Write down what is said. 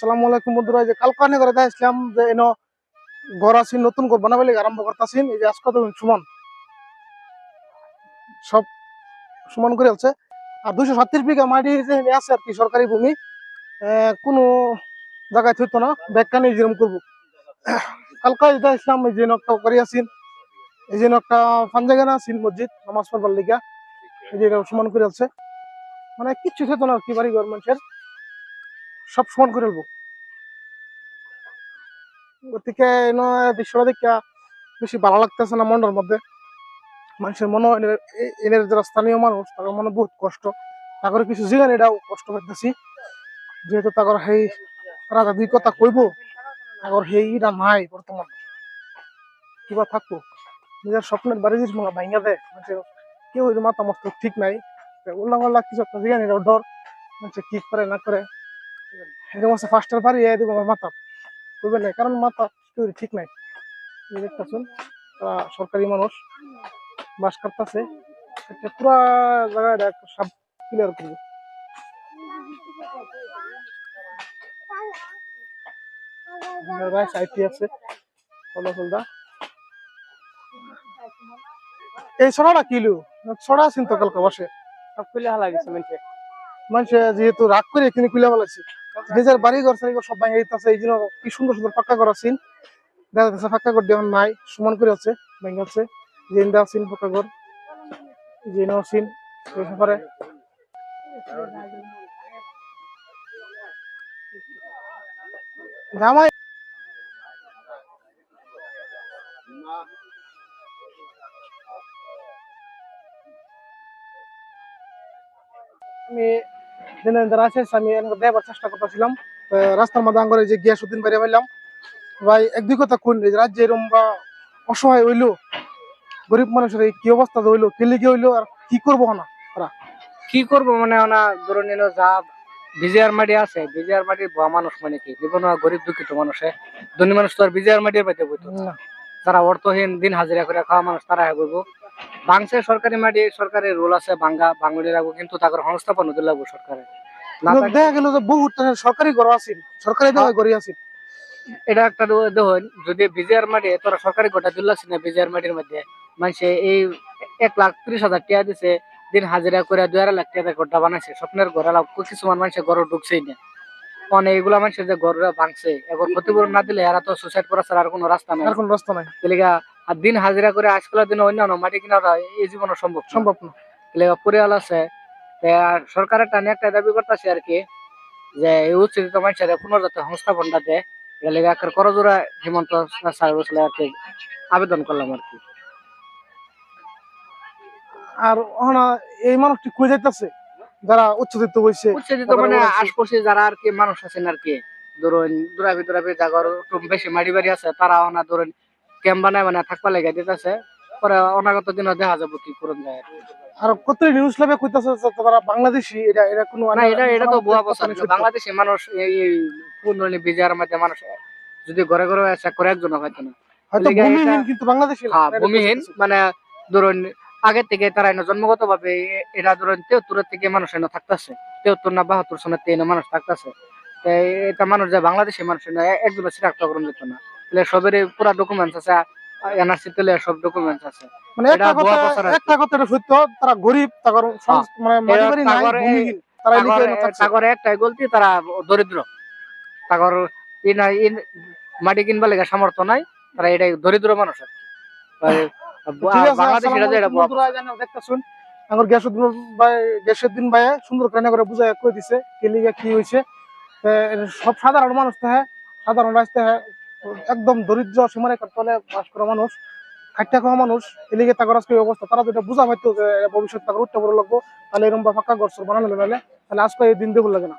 সালামু আলাইকুম বন্ধুরা যে কালকানে করে আসলাম যে এনো ঘর আছি, নতুন ঘর বানাবে লাগে আরম্ভ করতেছি। এই যে আজকে তো সমান, সব সমান করে আছে আর দুইশো সাতত্রিশ বিঘা মাটি যে আছে আর কি সরকারি ভূমি কোনো জায়গায় থইতো না ব্যাগখানে যেরকম করব। কালকা আসলাম এই যে একটা করে আছেন এই যে একটা ফানজাগানা আছেন মসজিদ, নামাজ পড়বার লিগা। এই যে সমান করে আছে মানে কিচ্ছু থইতো না আর কি বাড়ি ঘর মানুষের। সব সমান করে ফেলব গতিকে দেখা বেশি ভালো লাগতেছে না মনের মধ্যে। মানুষের মনে এনের- যারা স্থানীয় মানুষ তাদের মনে বহুত কষ্ট। তাদের কিছু জিগান এটাও কষ্ট পাইতেছি। যেহেতু তাদের সেই তারা দুই কথা কইব তাদের সেইটা নাই বর্তমান। কিবা থাকব। নিজের স্বপ্নের বাড়ি যদি মনে ভাঙা দেয়, মানুষের কেউ ওই মাথা মস্ত ঠিক নাই উল্লাহ পাল্লাহ কিছু একটা জিগান এটাও ডর মানুষে কি করে না করে। এরকম আছে ফার্স্টের বাড়ি এ দিব আমার মাথা। করবে না কারণ মাথা কেউ ঠিক নাই। দেখতেছেন, তারা সরকারি মানুষ, বাস করতেছে এটা পুরা জায়গাটা একটা ক্লিয়ার করবে। এই ছড়াটা কিলো ছড়া আছেন তো কালকে বসে সব খুলে হালা গেছে মানুষে মানুষে যেহেতু রাগ করে এখানে খুলে ফেলাইছে নিজের বাড়ি ঘর সারি সব ভাঙে এই জন্য কি সুন্দর সুন্দর পাক্কা ঘর আছেন দেখা যাচ্ছে পাক্কা ঘর দেওয়ার নাই, সমান করে আছে, ভেঙে জেন্দা আছেন পাক্কা ঘর জেনে আছেন ব্যাপারে। আমি আছে আমি দেবার চেষ্টা করতেছিলাম। রাস্তার মধ্যে আঙ্গরে যে গিয়াসুদ্দিন বাইরে পাইলাম ভাই এক দুই কথা যে রাজ্যে এরম বা অসহায় হইল গরিব মানুষের কি অবস্থা হইল কেলে কি হইল আর কি করব না কি করব মানে ওনা ধরে নিল যা বিজয়ার মাটি আছে বিজয়ার মাটির ভুয়া মানুষ মানে কি? জীবন গরিব দুঃখিত মানুষে। ধনী মানুষ তো আর বিজয়ার মাটির পাইতে বইতো যারা অর্থহীন দিন হাজিরা করে খাওয়া মানুষ তারা হ্যাঁ করব বাংসে সরকারি মাটি সরকারি রুল আছে বাঙ্গা বাঙালি লাগবো কিন্তু তাদের সংস্থাপন হতে লাগবো সরকারে। না কিন্তু থাকলে- দেখা গেল যে বহুত সরকারি ঘর আছে সরকারি ঘরে আছে। এটা একটা দেখুন যদি বিজয়ার মাটি তোরা সরকারি গোটা না বিজয়ার মাটির মধ্যে মানুষে এই এক লাখ ত্রিশ হাজার টাকা দিছে দিন হাজিরা করে দুই আড়াই লাখ টাকা গোটা বানাইছে স্বপ্নের ঘর কিছুমান মানুষের ঘর ঢুকছেই না। মানে এইগুলা মানুষের যে ঘর ভাঙছে এবার ক্ষতিপূরণ না দিলে এরা তো সুসাইড করা ছাড়া আর কোনো রাস্তা নাই। আর কোনো রাস্তা নাই। এলাকা আর দিন হাজিরা করে আজকালের দিনে অন্যান্য মাটি কিনা এই জীবনে সম্ভব সম্ভব না। এলাকা পরিয়াল আছে সরকারের টানে একটা দাবি করতেছে আর কি যে এই উচ্চরিত মানুষের পুনর্জাত সংস্থাপনটা দেয়। এটা লেগে একটা করজোড়া হিমন্ত স্যার বসলে আর কি আবেদন করলাম আর কি। আর এই মানুষটি কই যাইতেছে? যারা উচ্চদিত হইছে উচ্চরিত মানে আশপাশে যারা আর কি মানুষ আছেন আর কি ধরুন দূরাবি দূরাবি একটু বেশি মাটি বাড়ি আছে তারা ওনা ধরুন ক্যাম্প বানায় মানে থাকবা লেগে দিতেছে। পরে অনাগত দিনে দেখা যাব কি করুন যায় আর কত নিউজ লাভে কইতাছে তারা বাংলাদেশি এটা এটা কোনো না এটা এটা তো বুয়া বাংলাদেশি মানুষ এই মধ্যে মানুষ যদি ঘরে ঘরে আসে করে একজন হয়তো না। হয়তো ভূমিহীন কিন্তু বাংলাদেশি হ্যাঁ ভূমিহীন। মানে ধরুন আগে থেকে তারা এনে জন্মগত ভাবে এটা ধরুন তেহত্তরের থেকে মানুষ এনে থাকতেছে। তেহত্তর না বাহাত্তর সনের থেকে এনে মানুষ থাকতেছে। এটা মানুষ যে বাংলাদেশি মানুষ এনে একজন সিরাক্ত করুন যেত না। তাহলে সবের পুরা ডকুমেন্টস আছে এনআরসি তেলে সব ডকুমেন্টস আছে। মানে একটা কথা একটা কথা এটা সত্য তারা গরিব তার সংস- মানে মাটি বাড়ি নাই ভূমিহীন তারা থাকছে। তাগরে একটাই গলতি তারা দরিদ্র। তাগর ই না ই মাটি কিনবার লেগে সামর্থ্য নাই তারা এটাই দরিদ্র মানুষ আর। আমার গ্যাসুদ্দিন ভাই গ্যাসুদ্দিন ভাই সুন্দর করে করে বুঝায় কই দিছে কি লিগে কি হইছে। সব সাধারণ মানুষ তো হ্যাঁ সাধারণ রাস্তা হ্যাঁ একদম দরিদ্র সীমারেখার তলে বাস করা মানুষ খাইটা খাওয়া মানুষ এলিগে তাগর আজকে অবস্থা, তারা যেটা বুঝা হয়তো যে ভবিষ্যৎ তাগর উঠতে বড় লাগবো, তাহলে এরকম বা ফাঁকা ঘর সর বানানো তাহলে আজকে এই দিন দেবো লাগে না।